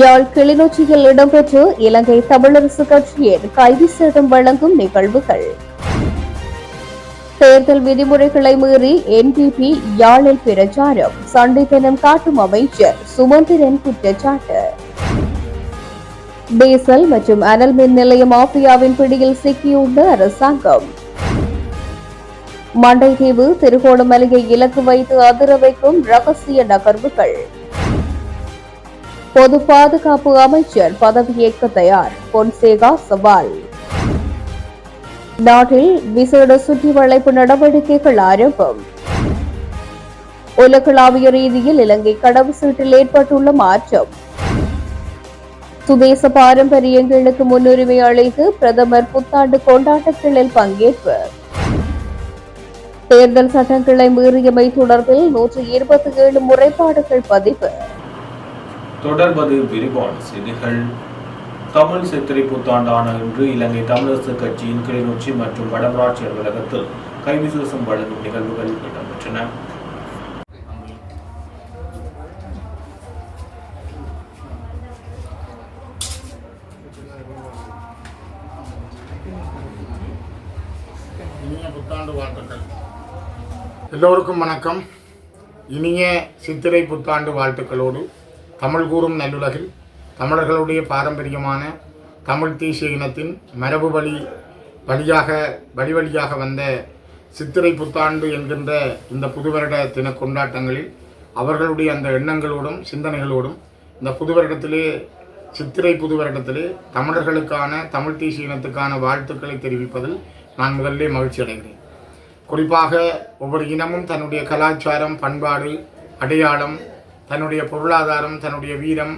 யாழ் கிளிநொச்சியில் இடம்பெற்ற இலங்கை தமிழரசு கட்சியின் கைதி சேதம் வழங்கும் நிகழ்வுகள். தேர்தல் விதிமுறைகளை மீறி என்பிபி யாழில் பிரச்சாரம். சண்டித்தனம் காட்டும் அமைச்சர் சுமந்திரன் குற்றச்சாட்டு. டீசல் மற்றும் அனல் மின் நிலைய மாஃபியாவின் பிடியில் சிக்கியுள்ள அரசாங்கம். மண்டைதீவு திருகோணமலையை இலக்கு வைத்து அதிர வைக்கும் ரகசிய நகர்வுகள். பொது பாதுகாப்பு அமைச்சர் பதவியேற்க தயார். பொன்சேகா சவால். நாட்டில் விசேட சுற்றி வளைப்பு நடவடிக்கைகள் ஆரம்பம். உலகளாவிய ரீதியில் இலங்கை கடவு சீட்டில் ஏற்பட்டுள்ள மாற்றம். சுதேச பாரம்பரியங்களுக்கு முன்னுரிமை அளித்து பிரதமர் புத்தாண்டு கொண்டாட்டங்களில் பங்கேற்பு. தேர்தல் சட்டங்களை மீறியமை தொடர்பில் நூற்றி இருபத்தி ஏழு முறைப்பாடுகள் பதிவு. தொடர்வது விரிவான செய்திகள். தமிழ் சித்திரை புத்தாண்டான இன்று இலங்கை தமிழரசு கட்சியின் கிளிநொச்சி மற்றும் வடமராட்சி அலுவலகத்தில் கைவிசேஷம் வழங்கும் நிகழ்வுகள் இடம்பெற்றன. இனிய புத்தாண்டு வாழ்த்துக்கள். எல்லோருக்கும் வணக்கம். இனிய சித்திரை புத்தாண்டு வாழ்த்துக்களோடு தமிழ் கூறும் நல்லுலகில் தமிழர்களுடைய பாரம்பரியமான தமிழ் தேசிய இனத்தின் மரபு வழி வழியாக வழி வழியாக வந்த சித்திரை புத்தாண்டு என்கின்ற இந்த புது வருட தின கொண்டாட்டங்களில் அவர்களுடைய அந்த எண்ணங்களோடும் சிந்தனைகளோடும் இந்த புது வருடத்திலே சித்திரை புது வருடத்திலே தமிழர்களுக்கான தமிழ் தேசிய இனத்துக்கான வாழ்த்துக்களை தெரிவிப்பதில் நான் முதல்ல மகிழ்ச்சி அடைகிறேன். குறிப்பாக ஒவ்வொரு இனமும் தன்னுடைய கலாச்சாரம் பண்பாடு அடையாளம் தன்னுடைய பொருளாதாரம் தன்னுடைய வீரம்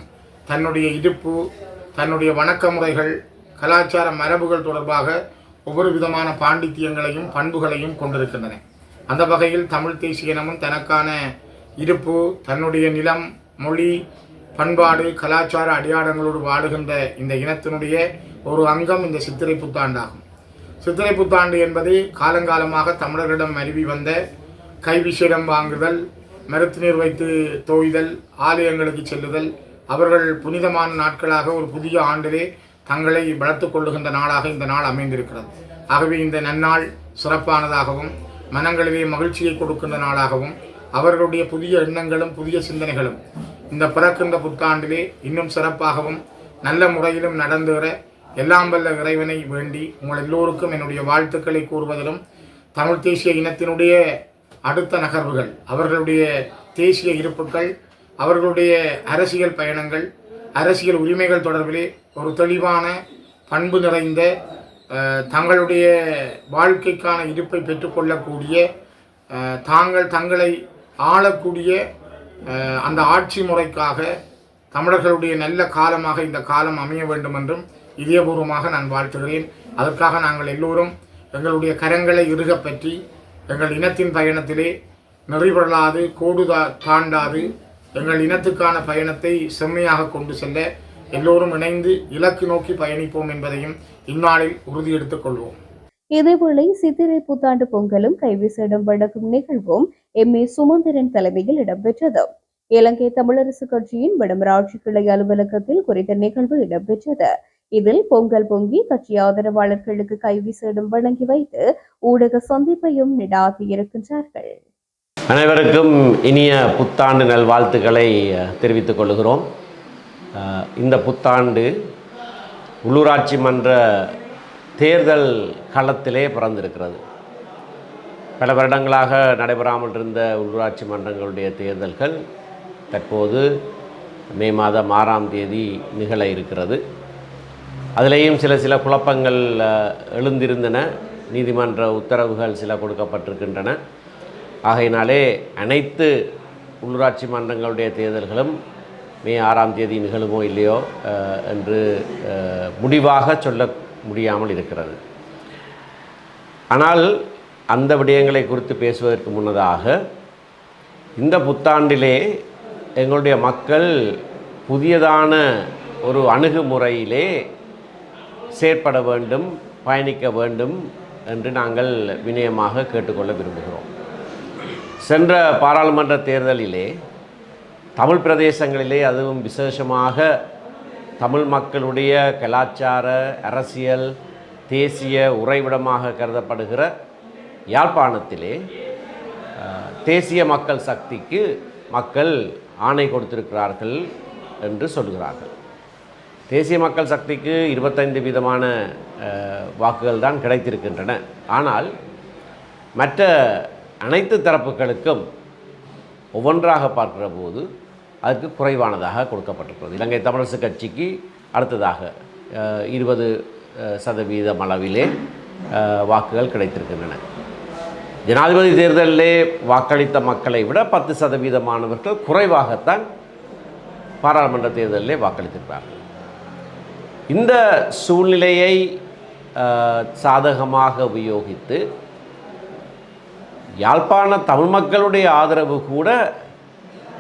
தன்னுடைய இருப்பு தன்னுடைய வணக்க முறைகள் கலாச்சார மரபுகள் தொடர்பாக ஒவ்வொரு விதமான பாண்டித்தியங்களையும் பண்புகளையும் கொண்டிருக்கின்றன. அந்த வகையில் தமிழ் தேசிய இனமும் தனக்கான இருப்பு தன்னுடைய நிலம் மொழி பண்பாடு கலாச்சார அடையாளங்களோடு வாழுகின்ற இந்த இனத்தினுடைய ஒரு அங்கம் இந்த சித்திரை புத்தாண்டாகும். சித்திரை புத்தாண்டு என்பது காலங்காலமாக தமிழர்களிடம் அருவி வந்த கைவிசேடம் வாங்குதல் மருத்து நீர் வைத்து தோய்தல் ஆலயங்களுக்கு செல்லுதல் அவர்கள் புனிதமான நாட்களாக ஒரு புதிய ஆண்டிலே தங்களை வளர்த்துக் கொள்ளுகின்ற நாளாக இந்த நாள் அமைந்திருக்கிறது. ஆகவே இந்த நன்னாள் சிறப்பானதாகவும் மனங்களிலே மகிழ்ச்சியை கொடுக்கின்ற நாளாகவும் அவர்களுடைய புதிய எண்ணங்களும் புதிய சிந்தனைகளும் இந்த பிறக்கின்ற புத்தாண்டிலே இன்னும் சிறப்பாகவும் நல்ல முறையிலும் நடந்தேற எல்லாம் வல்ல இறைவனை வேண்டி உங்கள் எல்லோருக்கும் என்னுடைய வாழ்த்துக்களை கூறுவதிலும் தமிழ் தேசிய இனத்தினுடைய அடுத்த நகர்வுகள். அவர்களுடைய தேசிய இருப்புக்கள் அவர்களுடைய அரசியல் பயணங்கள் அரசியல் உரிமைகள் தொடர்பிலே ஒரு தெளிவான பண்பு நிறைந்த தங்களுடைய வாழ்க்கைக்கான இருப்பை பெற்றுக்கொள்ளக்கூடிய தாங்கள் தங்களை ஆளக்கூடிய அந்த ஆட்சி முறைக்காக தமிழர்களுடைய நல்ல காலமாக இந்த காலம் அமைய வேண்டும் என்றும் இதயபூர்வமாக நான் வாழ்த்துகிறேன். அதற்காக நாங்கள் எல்லோரும் எங்களுடைய கரங்களை இறுகப்பற்றி எங்கள் இனத்தின் பயணத்திலே நெறிபடலாது கோடு தா- தாண்டாது. எங்கள் இனத்துக்கான பயணத்தை செம்மையாக கொண்டு செல்ல எல்லோரும் இணைந்து இலக்கு நோக்கி பயணிப்போம் என்பதையும் இந்நாளில் உறுதியெடுத்துக் கொள்வோம். இதேவேளை சித்திரை புத்தாண்டு பொங்கலும் கைவிசேடம் வழங்கும் நிகழ்வும் எம். ஏ. சுமந்திரன் தலைமையில் இடம்பெற்றது. இலங்கை தமிழரசு கட்சியின் வடமராட்சி கிளை அலுவலகத்தில் குறித்த நிகழ்வு இடம்பெற்றது. இதில் பொங்கல் பொங்கி கட்சி ஆதரவாளர்களுக்கு கைவிசேடும் வழங்கி வைத்து ஊடக சந்திப்பையும் நடாத்தியிருக்கின்றார்கள் அனைவருக்கும் இனிய புத்தாண்டு நல்வாழ்த்துக்களை தெரிவித்துக் கொள்கிறோம். இந்த புத்தாண்டு உள்ளூராட்சி மன்ற தேர்தல் களத்திலே பிறந்திருக்கிறது. பல வருடங்களாக நடைபெறாமல் இருந்த உள்ளூராட்சி மன்றங்களுடைய தேர்தல்கள் தற்போது மே மாதம் ஆறாம் தேதி நிகழ இருக்கிறது. அதிலேயும் சில சில குழப்பங்கள் எழுந்திருந்தன. நீதிமன்ற உத்தரவுகள் சில கொடுக்கப்பட்டிருக்கின்றன. ஆகையினாலே அனைத்து உள்ளூராட்சி மன்றங்களுடைய தேர்தல்களும் மே ஆறாம் தேதி நிகழுமோ இல்லையோ என்று முடிவாக சொல்ல முடியாமல் இருக்கிறது. ஆனால் அந்த விடயங்களை குறித்து பேசுவதற்கு முன்னதாக இந்த புத்தாண்டிலே எங்களுடைய மக்கள் புதியதான ஒரு அணுகுமுறையிலே செயற்பட வேண்டும் பயணிக்க வேண்டும் என்று நாங்கள் வினயமாக கேட்டுக்கொள்ள விரும்புகிறோம். சென்ற பாராளுமன்ற தேர்தலிலே தமிழ் பிரதேசங்களிலே அதுவும் விசேஷமாக தமிழ் மக்களுடைய கலாச்சார அரசியல் தேசிய உறைவிடமாக கருதப்படுகிற யாழ்ப்பாணத்திலே தேசிய மக்கள் சக்திக்கு மக்கள் ஆணை கொடுத்திருக்கிறார்கள் என்று சொல்கிறார்கள். தேசிய மக்கள் சக்திக்கு இருபத்தைந்து வீதமான வாக்குகள் தான் கிடைத்திருக்கின்றன. ஆனால் மற்ற அனைத்து தரப்புகளுக்கும் ஒவ்வொன்றாக பார்க்கிற போது அதுக்கு குறைவானதாக கொடுக்கப்பட்டிருக்கிறது. இலங்கை தமிழரசு கட்சிக்கு அடுத்ததாக இருபது சதவீதம் அளவிலே வாக்குகள் கிடைத்திருக்கின்றன. ஜனாதிபதி தேர்தலிலே வாக்களித்த மக்களை விட பத்து சதவீதமானவர்கள் குறைவாகத்தான் பாராளுமன்ற தேர்தலிலே வாக்களித்திருக்கிறார்கள். இந்த சூழ்நிலையை சாதகமாக உபயோகித்து யாழ்ப்பாண தமிழ் மக்களுடைய ஆதரவு கூட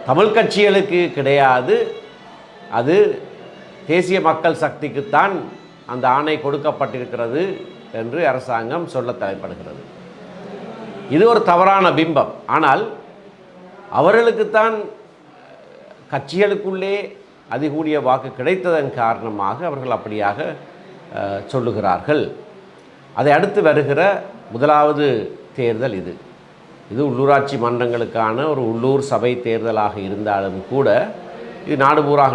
தமிழ் கட்சிகளுக்கு கிடையாது. அது தேசிய மக்கள் சக்திக்குத்தான் அந்த ஆணை கொடுக்கப்பட்டிருக்கிறது என்று அரசாங்கம் சொல்ல தலைப்படுகிறது. இது ஒரு தவறான பிம்பம். ஆனால் அவர்களுக்குத்தான் கட்சிகளுக்குள்ளே அதிகூடிய வாக்கு கிடைத்ததன் காரணமாக அவர்கள் அப்படியாக சொல்லுகிறார்கள். அதை அடுத்து வருகிற முதலாவது தேர்தல் இது. இது உள்ளூராட்சி மன்றங்களுக்கான ஒரு உள்ளூர் சபை தேர்தலாக இருந்தாலும் கூட இது நாடு பூராக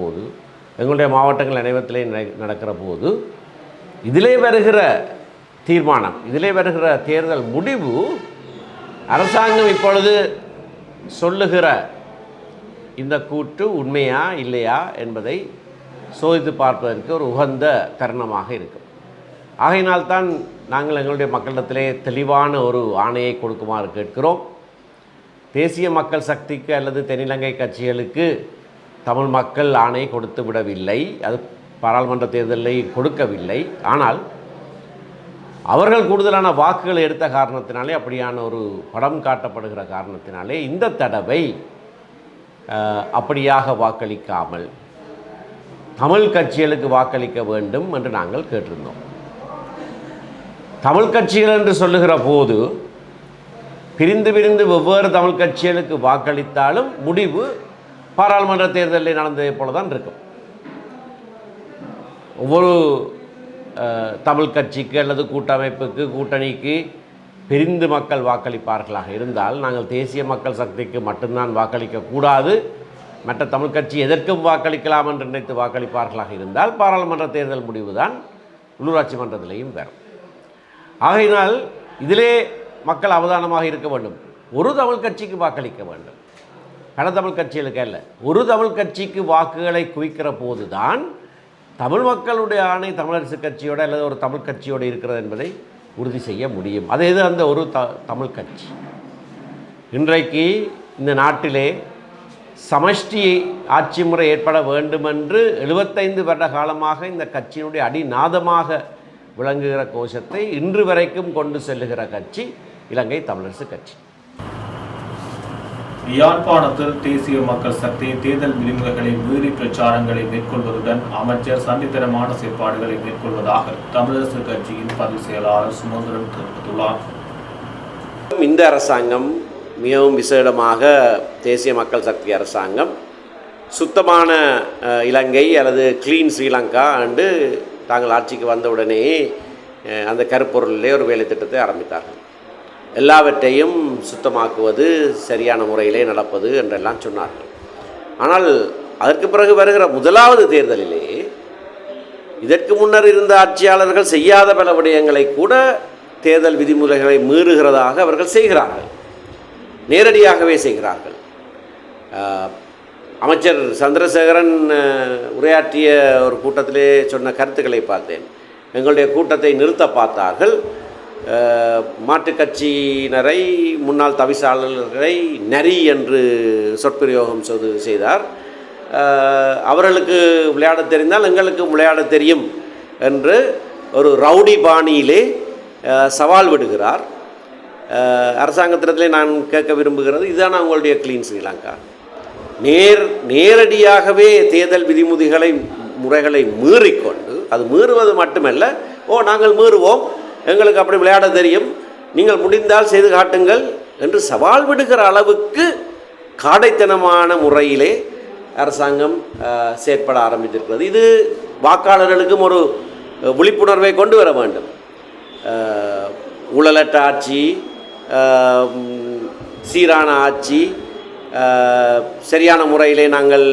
போது எங்களுடைய மாவட்டங்கள் அனைவத்திலே நடக்கிற போது இதிலே வருகிற தீர்மானம் இதிலே வருகிற தேர்தல் முடிவு அரசாங்கம் இப்பொழுது சொல்லுகிற இந்த கூற்று உண்மையா இல்லையா என்பதை சோதித்து பார்ப்பதற்கு ஒரு உகந்த தருணமாக இருக்கும். ஆகையினால்தான் நாங்கள் எங்களுடைய மக்களிடத்திலே தெளிவான ஒரு ஆணையை கொடுக்குமாறு கேட்கிறோம். தேசிய மக்கள் சக்திக்கு அல்லது தென்னிலங்கை கட்சிகளுக்கு தமிழ் மக்கள் ஆணை கொடுத்து விடவில்லை. அது பாராளுமன்ற தேர்தலை கொடுக்கவில்லை. ஆனால் அவர்கள் கூடுதலான வாக்குகளை எடுத்த காரணத்தினாலே அப்படியான ஒரு படம் காட்டப்படுகிற காரணத்தினாலே இந்த தடவை அப்படியாக வாக்களிக்காமல் தமிழ் கட்சிகளுக்கு வாக்களிக்க வேண்டும் என்று நாங்கள் கேட்டிருந்தோம். தமிழ் கட்சிகள் என்று சொல்லுகிற போது பிரிந்து பிரிந்து வெவ்வேறு தமிழ் கட்சிகளுக்கு வாக்களித்தாலும் முடிவு பாராளுமன்ற தேர்தலில் நடந்ததை போல தான் இருக்கும். ஒவ்வொரு தமிழ் கட்சிக்கு அல்லது கூட்டமைப்புக்கு கூட்டணிக்கு பிரிந்து மக்கள் வாக்களிப்பார்களாக இருந்தால் நாங்கள் தேசிய மக்கள் சக்திக்கு மட்டும்தான் வாக்களிக்க கூடாது. மற்ற தமிழ் கட்சி எதற்கும் வாக்களிக்கலாம் என்று நினைத்து வாக்களிப்பார்களாக இருந்தால் பாராளுமன்ற தேர்தல் முடிவுதான் உள்ளூராட்சி மன்றத்திலேயும் வரும். ஆகையினால் இதிலே மக்கள் அவதானமாக இருக்க வேண்டும். ஒரு தமிழ் கட்சிக்கு வாக்களிக்க வேண்டும். பல தமிழ் கட்சிகளுக்கு அல்ல. ஒரு தமிழ் கட்சிக்கு வாக்குகளை குவிக்கிற போது தான் தமிழ் மக்களுடைய ஆணை தமிழரசு கட்சியோட அல்லது ஒரு தமிழ் கட்சியோடு இருக்கிறது என்பதை உறுதி செய்ய முடியும். அதே இது அந்த ஒரு த தமிழ் கட்சி. இன்றைக்கு இந்த நாட்டிலே சமஷ்டி ஆட்சி முறை ஏற்பட வேண்டுமென்று எழுபத்தைந்து வருட காலமாக இந்த கட்சியினுடைய அடிநாதமாக விளங்குகிற கோஷத்தை இன்று வரைக்கும் கொண்டு செல்லுகிற கட்சி இலங்கை தமிழரசு கட்சி. யாழ்ப்பாணத்தில் தேசிய மக்கள் சக்தி தேர்தல் விதிமுறைகளை மீறி பிரச்சாரங்களை மேற்கொள்வதுடன் அமைச்சர் சண்டித்தனமான செயற்பாடுகளை மேற்கொள்வதாக தமிழரசு கட்சியின் பதிவு செயலாளர் சுமந்திரன் தெரிவித்துள்ளார். இந்த அரசாங்கம் மிகவும் விசேடமாக தேசிய மக்கள் சக்தி அரசாங்கம் சுத்தமான இலங்கை அல்லது கிளீன் ஸ்ரீலங்கா அண்டு தாங்கள் ஆட்சிக்கு வந்தவுடனே அந்த கருப்பொருளிலே ஒரு வேலை திட்டத்தை ஆரம்பித்தார்கள். எல்லாவற்றையும் சுத்தமாக்குவது சரியான முறையிலே நடப்பது என்றெல்லாம் சொன்னார்கள். ஆனால் அதற்கு பிறகு வருகிற முதலாவது தேர்தலிலே இதற்கு முன்னர் இருந்த ஆட்சியாளர்கள் செய்யாத பல விடயங்களை கூட தேர்தல் விதிமுறைகளை மீறுகிறதாக அவர்கள் செய்கிறார்கள். நேரடியாகவே செய்கிறார்கள். அமைச்சர் சந்திரசேகரன் உரையாற்றிய ஒரு கூட்டத்திலே சொன்ன கருத்துக்களை பார்த்தேன். எங்களுடைய கூட்டத்தை நிறுத்த பார்த்தார்கள். மாற்றுக் கட்சியினரை முன்னாள் தவிசாளர்களை நரி என்று சொற்பிரயோகம் சொது செய்தார். அவர்களுக்கு விளையாட தெரிந்தால் எங்களுக்கு விளையாட தெரியும் என்று ஒரு ரவுடி பாணியிலே சவால் விடுகிறார். அரசாங்கத்திடத்திலே நான் கேட்க விரும்புகிறது இதுதான் உங்களுடைய க்ளீன் ஸ்ரீலங்கா. நேர் நேரடியாகவே தேர்தல் விதிமுறைகளை முறைகளை மீறிக்கொண்டு அது மீறுவது மட்டுமல்ல ஓ நாங்கள் மீறுவோம் எங்களுக்கு அப்படி விளையாட தெரியும். நீங்கள் முடிந்தால் செய்து காட்டுங்கள் என்று சவால் விடுகிற அளவுக்கு காடைத்தனமான முறையிலே அரசாங்கம் செயற்பட ஆரம்பித்திருக்கிறது. இது வாக்காளர்களுக்கும் ஒரு விழிப்புணர்வை கொண்டு வர வேண்டும். ஊழலற்ற ஆட்சி சீரான ஆட்சி சரியான முறையிலே நாங்கள்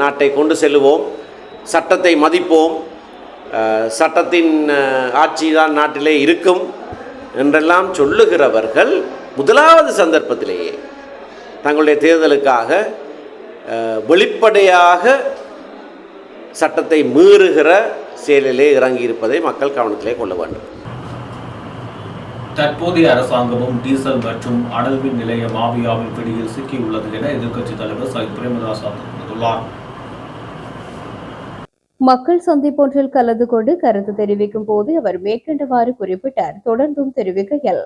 நாட்டை கொண்டு செல்லுவோம். சட்டத்தை மதிப்போம். சட்டத்தின் ஆட்சி தான் நாட்டிலே இருக்கும் என்றெல்லாம் சொல்லுகிறவர்கள் முதலாவது சந்தர்ப்பத்திலேயே தங்களுடைய தேர்தலுக்காக வெளிப்படையாக சட்டத்தை மீறுகிற செயலிலே இறங்கியிருப்பதை மக்கள் கவனத்திலே கொள்ள வேண்டும். தற்போதைய அரசாங்கமும் டீசல் மற்றும் அனல் மின் நிலைய மாபியாவின் பிடியில் சிக்கியுள்ளது என எதிர்க்கட்சித் தலைவர் சயித் பிரேமதாஸ் தெரிவித்துள்ளார் மக்கள் சந்திப்பொன்றில் கலந்து கொண்டு கருத்து தெரிவிக்கும் போது அவர் மேற்கண்டவாறு குறிப்பிட்டார். தொடர்ந்தும் தெரிவிக்கையில்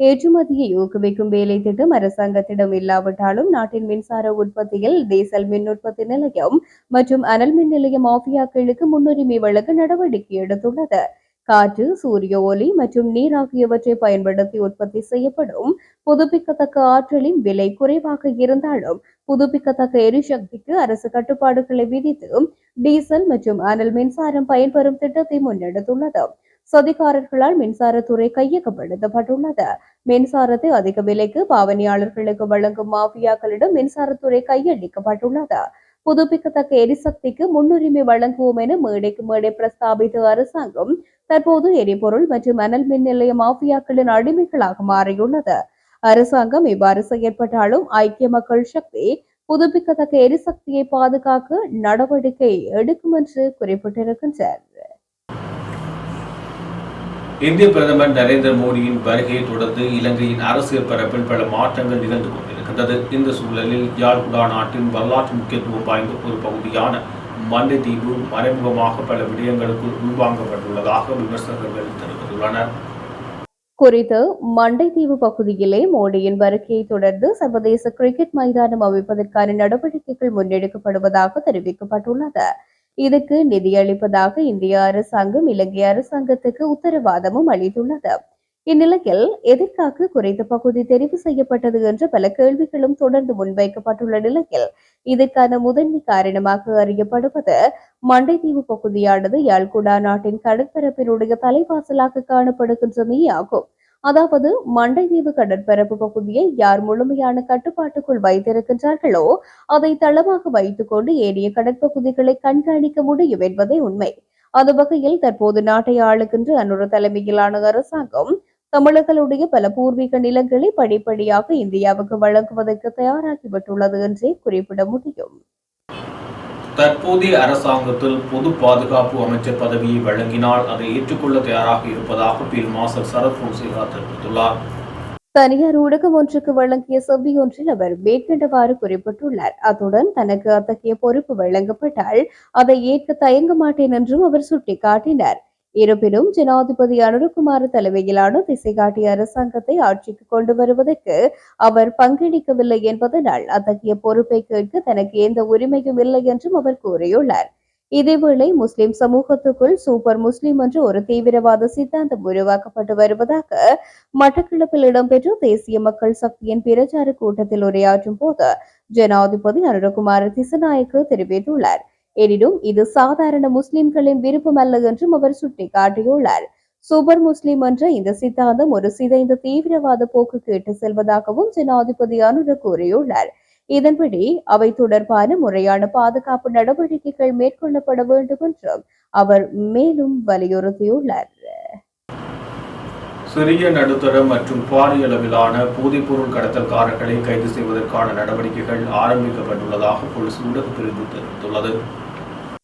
ஏற்றுமதியை ஊக்குவிக்கும் வேலை திட்டம் அரசாங்கத்திடம் இல்லாவிட்டாலும் நாட்டின் மின்சார உற்பத்தியில் டீசல் மின் உற்பத்தி நிலையம் மற்றும் அனல் மின் நிலையம் மாஃபியாக்களுக்கு முன்னுரிமை வழங்க நடவடிக்கை எடுத்துள்ளது. காற்று சூரிய ஒளி மற்றும் நீர் ஆகியவற்றை பயன்படுத்தி உற்பத்தி செய்யப்படும் புதுப்பிக்கத்தக்க ஆற்றலின் விலை குறைவாக இருந்தாலும் புதுப்பிக்கத்தக்க எரிசக்திக்கு அரசு கட்டுப்பாடுகளை விதித்து டீசல் மற்றும் அனல் மின்சாரம் பயன்பெறும் திட்டத்தை முன்னெடுத்துள்ளது. சதிகாரர்களால் மின்சாரத்துறை கையகப்படுத்தப்பட்டுள்ளது. மின்சாரத்தை அதிக விலைக்கு பாவனையாளர்களுக்கு வழங்கும் மாஃபியாக்களிடம் மின்சாரத்துறை கையளிக்கப்பட்டுள்ளது. புதுப்பிக்கத்தக்க எரிசக்திக்கு முன்னுரிமை வழங்குவோம் என மேடைக்கு மேடை பிரஸ்தாபித்த அரசாங்கம் தற்போது எரிபொருள் மற்றும் அனல் மின் நிலைய மாஃபியாக்களின் அடிமைகளாக மாறியுள்ளது. அரசாங்கம் இவ்வாறு செயற்பட்டாலும் ஐக்கிய மக்கள் சக்தி புதுப்பிக்கத்தக்க எரிசக்தியை பாதுகாக்க நடவடிக்கை எடுக்கும் என்று குறிப்பிட்டிருக்கின்றார் இந்திய பிரதமர் நரேந்திர மோடியின் வருகையை தொடர்ந்து இலங்கையின் அரசியல் பரப்பில் பல மாற்றங்கள் நிகழ்ந்து கொண்டிருக்கின்றது. இந்த சூழலில் யாழ்குடா நாட்டின் வரலாற்று முக்கியத்துவம் வாய்ந்த ஒரு பகுதியான மண்டைத்தீவு மறைமுகமாக பல விடயங்களுக்கு உள்வாங்கப்பட்டுள்ளதாக விமர்சகர்கள் தெரிவித்துள்ளனர். குறித்து மண்டைத்தீவு பகுதியிலே மோடியின் வருகையை தொடர்ந்து சர்வதேச கிரிக்கெட் மைதானம் அமைப்பதற்கான நடவடிக்கைகள் முன்னெடுக்கப்படுவதாக தெரிவிக்கப்பட்டுள்ளது. இதற்கு நிதியளிப்பதாக இந்திய அரசாங்கம் இலங்கை அரசாங்கத்துக்கு உத்தரவாதமும் அளித்துள்ளது. இந்நிலையில் எதற்காக குறைந்த பகுதி தெரிவு செய்யப்பட்டது என்ற பல கேள்விகளும் தொடர்ந்து முன்வைக்கப்பட்டுள்ள நிலையில் இதற்கான முதன்மை காரணமாக அறியப்படுவது மண்டைத்தீவு பகுதியானது யாழ்குடா நாட்டின் கடற்பரப்பினுடைய தலைவாசலாக காணப்படுகின்றமே ஆகும். அதாவது மண்டைதீவு கடற்பரப்பு பகுதியை யார் முழுமையான கட்டுப்பாட்டுக்குள் வைத்திருக்கின்றார்களோ அதை தளமாக வைத்துக்கொண்டு ஏனைய கடற்பகுதிகளை கண்காணிக்க முடியும் என்பதே உண்மை. அது வகையில் தற்போது நாட்டை ஆளுகின்ற அனுர தலைமையிலான அரசாங்கம் தமிழர்களுடைய பல பூர்வீக நிலங்களை படிப்படியாக இந்தியாவுக்கு வழங்குவதற்கு தயாராகிவிட்டுள்ளது என்றே குறிப்பிட முடியும். தற்போதைய அரசாங்கத்தில் பொது பாதுகாப்பு அமைச்சர் பதவியை வழங்கினால் அதை ஏற்றுக்கொள்ள தயாராக இருப்பதாக பீல் மாசர் சரத் பொன்சேகா தெரிவித்துள்ளார். தனியார் ஊடகம் ஒன்றுக்கு வழங்கிய செவ்வி ஒன்றில் அவர் மேற்கண்டவாறு குறிப்பிட்டுள்ளார். அத்துடன் தனக்கு அத்தகைய பொறுப்பு வழங்கப்பட்டால் அதை ஏற்க தயங்க மாட்டேன் என்றும் அவர் சுட்டிக்காட்டினார். இருப்பினும் ஜனாதிபதி அனுரகுமார் தலைமையிலான திசை காட்டிய அரசாங்கத்தை ஆட்சிக்கு கொண்டு வருவதற்கு அவர் பங்கெடுக்கவில்லை என்பதனால் அத்தகைய பொறுப்பை கேட்க தனக்கு எந்த உரிமையும் இல்லை என்றும் அவர் கூறியுள்ளார். இதேவேளை முஸ்லிம் சமூகத்துக்குள் சூப்பர் முஸ்லிம் என்று ஒரு தீவிரவாத சித்தாந்தம் உருவாக்கப்பட்டு வருவதாக மட்டக்களப்பில் இடம்பெற்ற தேசிய மக்கள் சக்தியின் பிரச்சார கூட்டத்தில் உரையாற்றும் போது ஜனாதிபதி அனுரகுமார் திசநாயக்கு தெரிவித்துள்ளார். எனினும் இது சாதாரண முஸ்லிம்களின் விருப்பம் அல்ல என்றும் அவர் சுட்டிக்காட்டியுள்ளார். சூப்பர் முஸ்லிம் என்ற இந்த சித்தாந்தம் ஒரு சிதைந்த தீவிரவாத போக்குக்கு இட்டு செல்வதாகவும் ஜனாதிபதி அனுர கூறியுள்ளார். இதன்படி அவை தொடர்பான முறையான பாதுகாப்பு நடவடிக்கைகள் மேற்கொள்ளப்பட வேண்டும் என்றும் அவர் மேலும் வலியுறுத்தியுள்ளார். சிறிய நடுத்தர மற்றும் பாரிய அளவிலான போதைப்பொருள் கடத்தல்காரர்களை கைது செய்வதற்கான நடவடிக்கைகள் ஆரம்பிக்கப்பட்டுள்ளதாக போலீஸ் ஊடக பிரிவு தெரிவித்துள்ளது.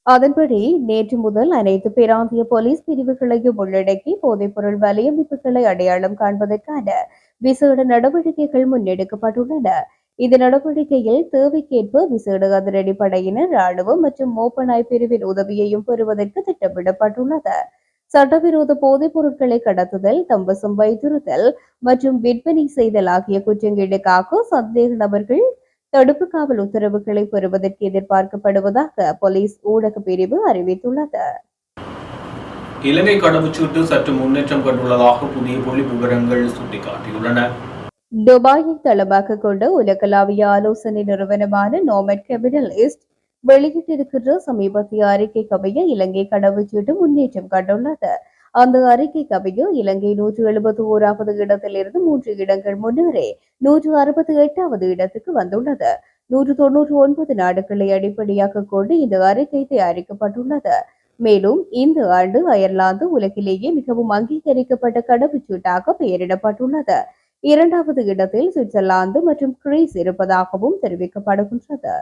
அதன்படி நேற்று முதல் அனைத்து பிராந்திய போலீஸ் பிரிவுகளையும் உள்ளடக்கி போதைப்பொருள் வலையமைப்புகளை அடையாளம் காண்பதற்கான விசேட நடவடிக்கைகள் முன்னெடுக்கப்பட்டுள்ளன. இந்த நடவடிக்கையில் தேவைக்கேற்ப விசேட அதிரடி படையினர் ராணுவம் மற்றும் மோப்பனாய் பிரிவின் உதவியையும் பெறுவதற்கு திட்டமிடப்பட்டுள்ளது. சட்டவிரோத போதைப் பொருட்களை கடத்துதல் தம்பசம் வைத்திருத்தல் மற்றும் விற்பனை செய்தல் ஆகிய குற்றங்களுக்காக சந்தேக நபர்கள் தடுப்பு காவல் உத்தரவுகளை பெறுவதற்கு எதிர்பார்க்கப்படுவதாக போலீஸ் ஊடக பிரிவு அறிவித்துள்ளது. இலங்கை கடவுச்சீட்டு சற்று முன்னேற்றம் கண்டுள்ளதாக புதிய புள்ளி விவரங்கள் சுட்டிக்காட்டியுள்ளன. துபாயை தளமாக கொண்ட உலகளாவிய ஆலோசனை நிறுவனமான நோமட் கேபிட்டலிஸ்ட் வெளியிட்டிருக்கிற சமீபத்திய அறிக்கை கவிய இலங்கை கடவுச்சீட்டு முன்னேற்றம் கண்டுள்ளது. அந்த அறிக்கை கவிய இலங்கை நூற்று எழுபத்தி ஓராவது இடத்திலிருந்து மூன்று இடங்கள் முன்னரே நூற்று அறுபத்தி எட்டாவது இடத்துக்கு வந்துள்ளது. நூற்று தொன்னூற்று ஒன்பது நாடுகளை அடிப்படையாக கொண்டு இந்த அறிக்கை தயாரிக்கப்பட்டுள்ளது. மேலும் இந்த ஆண்டு அயர்லாந்து உலகிலேயே மிகவும் அங்கீகரிக்கப்பட்ட கடவுச்சீட்டாக பெயரிடப்பட்டுள்ளது. இரண்டாவது இடத்தில் சுவிட்சர்லாந்து மற்றும் கிரீஸ் இருப்பதாகவும் தெரிவிக்கப்படுகின்றது.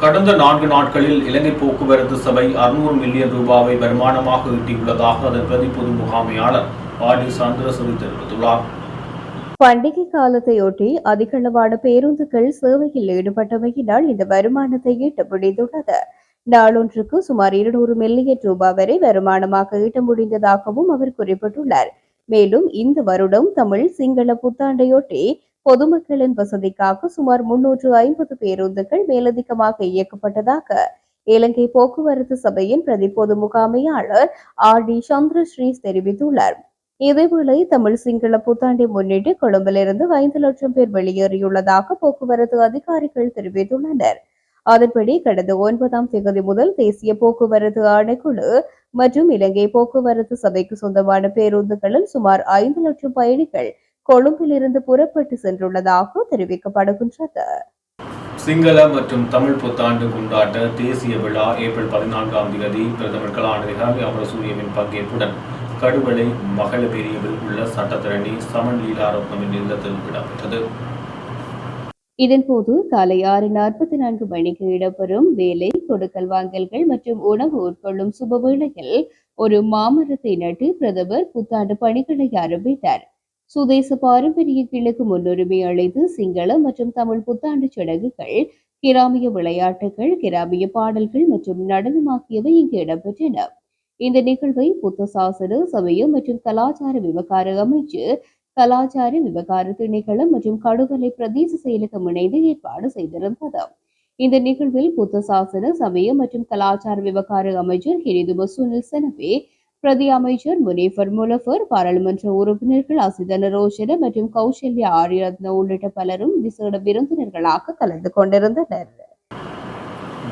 கடந்த நான்கு நாட்களில் இலங்கை போக்குவரத்து சபை அறுநூறு மில்லியன் ரூபாவை வருமானமாக ஈட்டியுள்ளதாக அதன் பிரதி பொது முகாமையாளர் ஆடி டி சந்திரசூரி தெரிவித்துள்ளார். பண்டிகை காலத்தையொட்டி அதிகளவான பேருந்துகள் சேவையில் ஈடுபட்டமையினால் இந்த வருமானத்தை ஈட்ட முடிந்துள்ளது. நாளொன்றுக்கு சுமார் இருநூறு மில்லியன் ரூபாய் வரை வருமானமாக ஈட்ட முடிந்ததாகவும் அவர் குறிப்பிட்டுள்ளார். மேலும் இந்த வருடம் தமிழ் சிங்கள புத்தாண்டையொட்டி பொதுமக்களின் வசதிக்காக சுமார் முன்னூற்று ஐம்பது பேருந்துகள் மேலதிகமாக இயக்கப்பட்டதாக இலங்கை போக்குவரத்து சபையின் பிரதி பொது முகாமையாளர் ஆர் டி சந்திரஸ்ரீ தெரிவித்துள்ளார். இதேவேளை தமிழ் சிங்கள புத்தாண்டை முன்னிட்டு கொழும்பிலிருந்து ஐந்து லட்சம் பேர் வெளியேறியுள்ளதாக போக்குவரத்து அதிகாரிகள் தெரிவித்துள்ளனர். அதன்படி கடந்த ஒன்பதாம் தேதி முதல் தேசிய போக்குவரத்து ஆணைக்குழு மற்றும் இலங்கை போக்குவரத்து சபைக்கு சொந்தமான பேருந்துகளில் சுமார் ஐந்து லட்சம் பயணிகள் கொழும்பிலிருந்து புறப்பட்டு சென்றுள்ளதாக தெரிவிக்கப்படுகின்றது. சிங்கள மற்றும் தமிழ் புத்தாண்டு கொண்டாட்ட தேசிய விழா ஏப்ரல் பதினான்காம் தேதி பிரதமர் கலாநிதி அமரசூரியவின் பங்கேற்புடன் கடுவளை மகளபேரியில் உள்ள சட்டத்தரணி சமன் லீலாரத்னமின் இல்லத்தில் இடம்பெற்றது. இதன்போது காலை ஆறு நாற்பத்தி நான்கு மணிக்கு இடம்பெறும் வேலை கொடுக்கல் வாங்கல்கள் மற்றும் உணவு உட்கொள்ளும் சுப வேளையில் ஒரு மாமரத்தை நட்டு பிரதமர் புத்தாண்டு பணிகளை ஆரம்பித்தார். சுதேச பாரம்பரிய கிழக்கு முன்னுரிமை அளித்து சிங்கள மற்றும் தமிழ் புத்தாண்டு சடங்குகள் கிராமிய விளையாட்டுகள் கிராமிய பாடல்கள் மற்றும் நடனம் ஆகியவை இங்கு இடம்பெற்றன. இந்த நிகழ்வை புத்த சாசன சமயம் மற்றும் கலாச்சார விவகார அமைச்சு கலாச்சார விவகார திணைக்களம் மற்றும் கடுகலை பிரதேச செயலகம் இணைந்து ஏற்பாடு செய்திருந்தது. இந்த நிகழ்வில் புத்த சாசன சமயம் மற்றும் கலாச்சார விவகார அமைச்சர் ஹிரிதும சுனில் செனவே பிரதி அமைச்சர் முனீஃபர் முலஃபர் பாராளுமன்ற உறுப்பினர்கள் அசிதன ரோஷன மற்றும் கௌசல்யா ஆரியரத்ன உள்ளிட்ட பலரும் விசேட விருந்தினர்களாக கலந்து கொண்டிருந்தனர்.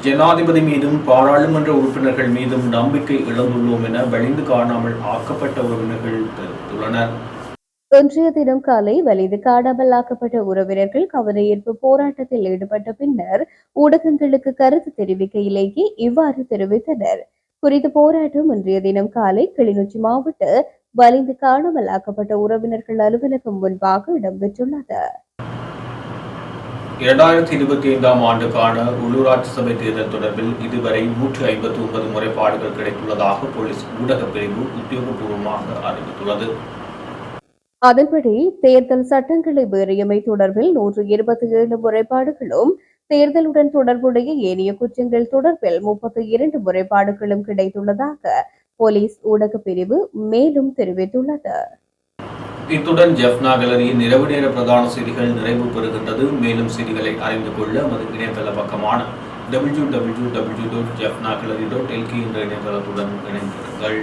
ஜனாதிபதி மீதும் பாராளுமன்ற உறுப்பினர்கள் மீதும் நம்பிக்கை இழந்துள்ளோம் என வலிந்து காணாமல் ஆக்கப்பட்ட உறவினர்கள் தெரிவித்துள்ளனர். இன்றைய தினம் காலை வலிது காணாமலாக்கப்பட்ட உறவினர்கள் கவனஈர்ப்பு போராட்டத்தில் ஈடுபட்ட பின்னர் ஊடகங்களுக்கு கருத்து தெரிவிக்கையிலேயே இவ்வாறு தெரிவித்தனர். குறித்த போராட்டம் இன்றைய தினம் காலை கிளிநொச்சி மாவட்ட வலிந்து காணாமலாக்கப்பட்ட உறவினர்கள் அலுவலகம் முன்பாக இடம்பெற்றுள்ளது. இரண்டாயிரத்தி இருபத்தி ஐந்தாம் ஆண்டுக்கான உள்ளூராட்சி சபை தேர்தல் தொடர்பில் இதுவரை நூற்றி ஐம்பத்தி ஒன்பது முறைப்பாடுகள் கிடைத்துள்ளதாக போலீஸ் ஊடகப் பிரிவு உத்தியோகபூர்வமாக அறிவித்துள்ளது. அதன்படி தேர்தல் சட்டங்களை மீறியமை தொடர்பில் நூற்று இருபத்தி ஏழு முறைப்பாடுகளும் தேர்தலுடன் தொடர்புடைய ஏனைய குற்றங்கள் தொடர்பில் முப்பத்தி இரண்டு முறைப்பாடுகளும் கிடைத்துள்ளதாக போலீஸ் ஊடக பிரிவு மேலும் தெரிவித்துள்ளது. இத்துடன் ஜெஃப்னா கேலரி நிறைவு நேர பிரதான செய்திகள் நிறைவு பெறுகின்றது. மேலும் செய்திகளை அறிந்து கொள்ள நமது இணையதள பக்கமான W W W dot Jaffna gallery dot L K என்ற இணையதளத்துடன் இணைந்திருங்கள்.